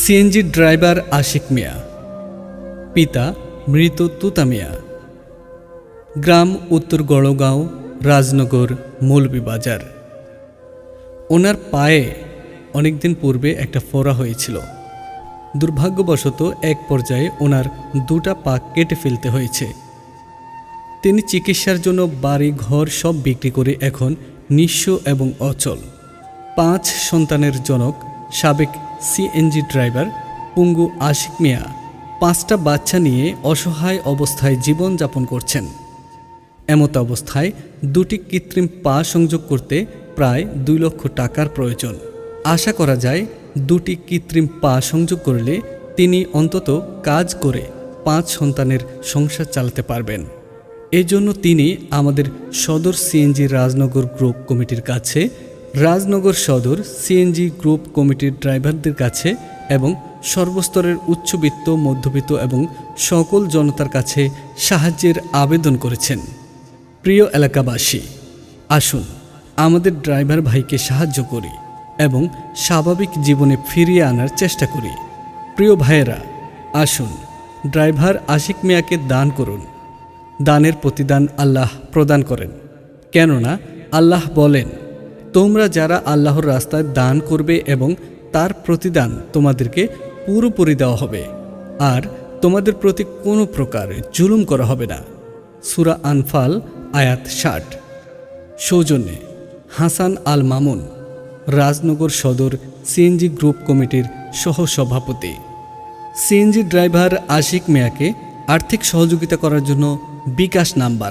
CNG driver Ashiq মিয়া। পিতা মৃত তুতা মিয়া। গ্রাম উত্তর গড়গাঁও, রাজনগর মৌলভীবাজার ওনার পায়ে অনেকদিন পূর্বে একটা ফোড়া হয়েছিল। দুর্ভাগ্যবশত এক পর্যায়ে ওনার দুটা পা কেটে ফেলতে হয়েছে। তিনি চিকিৎসার জন্য বাড়ি, ঘর সব বিক্রি করে এখন নিঃস্ব এবং অচল। পাঁচ সন্তানের জনক সাবেক সিএনজি ড্রাইভার পুঙ্গু আশিক মিয়া পাঁচটা বাচ্চা নিয়ে অসহায় অবস্থায় জীবনযাপন করছেন। এমত অবস্থায় দুটি কৃত্রিম পা সংযোগ করতে প্রায় দুই লক্ষ টাকার প্রয়োজন। আশা করা যায় দুটি কৃত্রিম পা সংযোগ করলে তিনি অন্তত কাজ করে পাঁচ সন্তানের সংসার চালাতে পারবেন। এজন্য তিনি আমাদের সদর সিএনজি রাজনগর গ্রুপ কমিটির কাছে রাজনগর সদর সিএনজি গ্রুপ কমিটির ড্রাইভারদের কাছে এবং সর্বস্তরের উচ্চবিত্ত, মধ্যবিত্ত এবং সকল জনতার কাছে সাহায্যের আবেদন করেছেন। প্রিয় এলাকাবাসী, আসুন আমাদের ড্রাইভার ভাইকে সাহায্য করি এবং স্বাভাবিক জীবনে ফিরিয়ে আনার চেষ্টা করি। প্রিয় ভাইয়েরা, আসুন ড্রাইভার আশিক মিয়াকে দান করুন। দানের প্রতিদান আল্লাহ প্রদান করেন। কেননা আল্লাহ বলেন তোমরা যারা আল্লাহর রাস্তায় দান করবে এবং তার প্রতিদান তোমাদেরকে পুরোপুরি দেওয়া হবে, আর তোমাদের প্রতি কোনো প্রকার জুলুম করা হবে না। সুরা আনফাল, আয়াত ষাট। সৌজন্যে হাসান আল মামুন রাজনগর সদর সিএনজি গ্রুপ কমিটির সহসভাপতি। সিএনজি ড্রাইভার আশিক মিয়াকে আর্থিক সহযোগিতা করার জন্য বিকাশ নাম্বার।